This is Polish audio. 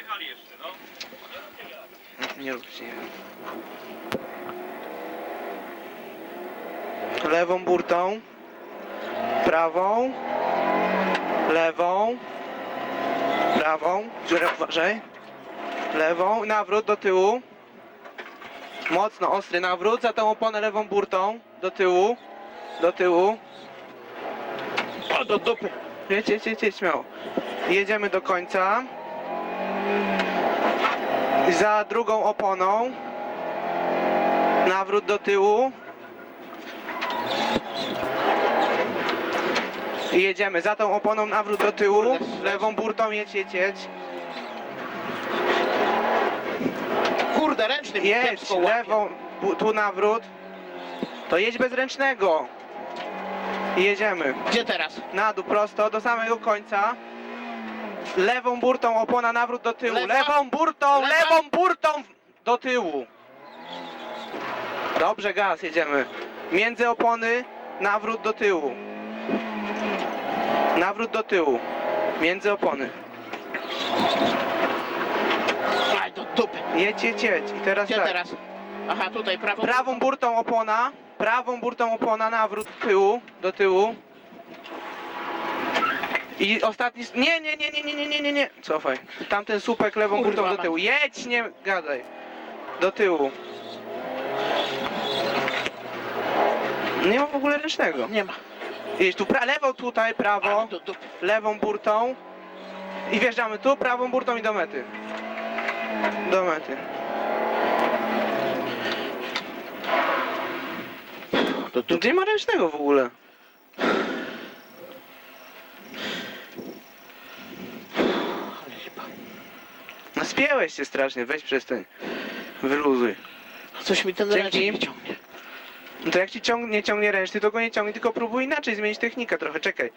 dojechali jeszcze, no. Nie rób się. Lewą burtą. Prawą. Lewą. Prawą. Dziurę uważaj. Lewą. Nawrót do tyłu. Mocno ostry nawrót. Za tą oponę lewą burtą. Do tyłu. Do tyłu. O, do dupy. Jedź, jedź, jedź, jedź śmiało. Jedziemy do końca. Za drugą oponą. Nawrót do tyłu. I jedziemy. Za tą oponą nawrót do tyłu. Lewą burtą jedź, jedź, jedź. Kurde, ręczny mi Jedź, kiepsko łapie. lewą, bu- tu nawrót. To jedź bez ręcznego. I jedziemy. Gdzie teraz? Na dół prosto do samego końca. Lewą burtą opona nawrót do tyłu. Lewa. Lewą burtą, Lewa. lewą burtą w- do tyłu. Dobrze, gaz, jedziemy. Między opony nawrót do tyłu. Nawrót do tyłu. Między opony. Aj, do dupy. Jedź, jedź, jedź. I teraz Gdzie tak. teraz? Aha, tutaj prawą. Prawą burtą opona. Prawą burtą opona nawrót do tyłu. Do tyłu. I ostatni... Nie, nie, nie, nie, nie, nie, nie, nie, nie. Cofaj. Tamten słupek lewą Kurwa burtą do tyłu. Jedź, nie gadaj. Do tyłu. Nie ma w ogóle ręcznego. Nie ma. Jedź tu pra lewą tutaj, prawo. Do dupy. Lewą burtą. I wjeżdżamy tu, prawą burtą i do mety. Do mety. Do Tu dupy. nie ma ręcznego w ogóle. No spięłeś się strasznie, weź przestań. Wyluzuj. Coś mi ten Dzięki. ręcznik wyciągnie. No to jak ci ciągnie, ciągnie ręczny, to go nie ciągnie, tylko próbuj inaczej zmienić technikę trochę, czekaj.